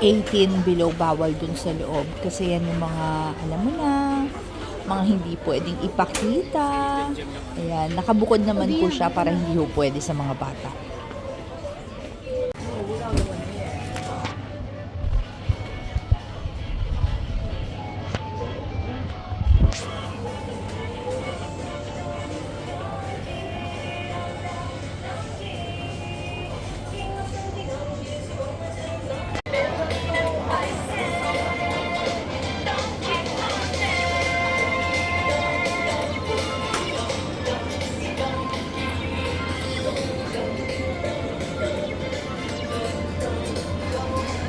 18 below bawal dun sa loob. Kasi yan yung mga, alam mo na, mga hindi pwedeng ipakita. Ayan, nakabukod naman po siya para hindi ho pwede sa mga bata.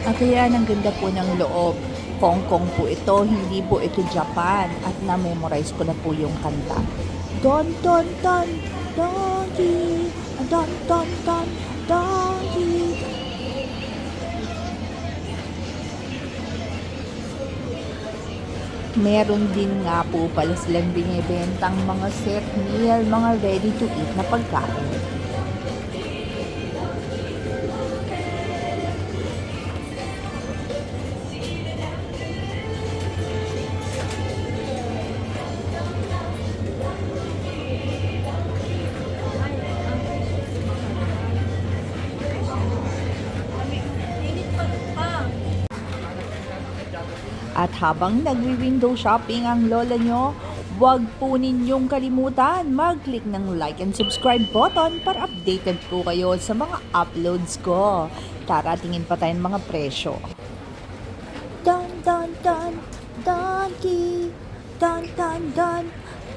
At ang ganda po ng loob. Hong Kong po ito, hindi po ito Japan. At na-memorize ko na po yung kanta. Don, don, don, donkey. Don, don, don, donkey. Meron din nga po pala silang binibentang mga set meal, mga ready to eat na pagkain. At habang nagwi-window shopping ang lola nyo, huwag po ninyong kalimutan mag-click ng like and subscribe button para updated po kayo sa mga uploads ko. Tara, tingin pa tayo ng mga presyo. Dun, dun, dun, donkey. Dun, dun, dun,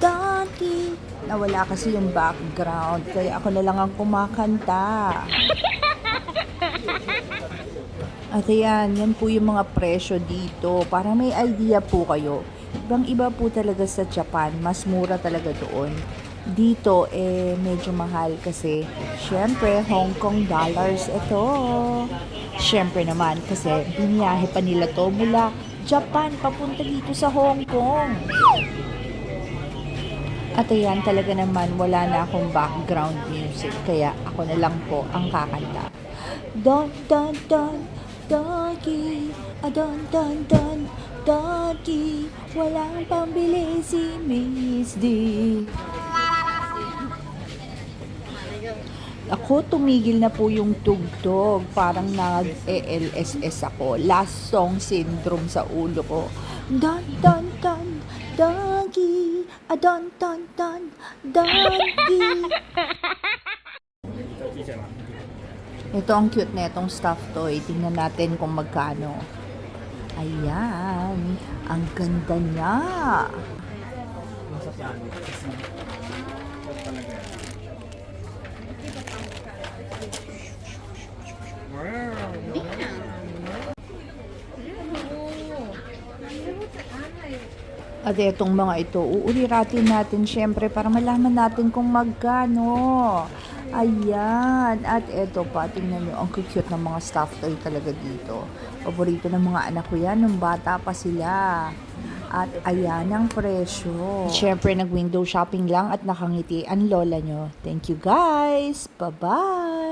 donkey. Nawala kasi yung background, kaya ako na lang ang kumakanta. At ayan, yan po yung mga presyo dito. Para may idea po kayo. Ibang iba po talaga sa Japan. Mas mura talaga doon. Dito, eh, medyo mahal kasi, syempre, Hong Kong dollars ito. Syempre naman, kasi biniyahe pa nila to mula Japan papunta dito sa Hong Kong. At ayan, talaga naman, wala na akong background music. Kaya ako na lang po ang kakanta. Don, don, don, donkey. A don, don, don, donkey. Walang pambili si Miss D. Ako, tumigil na po yung tugtog. Parang nag-ELSS ako. Last song syndrome sa ulo ko. Don, don, don, donkey. A don, don, don, donkey. Ito ang cute na itong stuffed toy. Tingnan natin kung magkano. Ayan. Ang ganda niya. At itong mga ito, uuliratin natin syempre para malaman natin kung magkano. Ayan. At eto pa, tingnan nyo, ang cute ng mga stuffed toy talaga dito. Paborito ng mga anak ko yan, nung bata pa sila. At ayan ang presyo. Syempre, nag-window shopping lang at nakangiti ang lola nyo. Thank you guys. Bye-bye.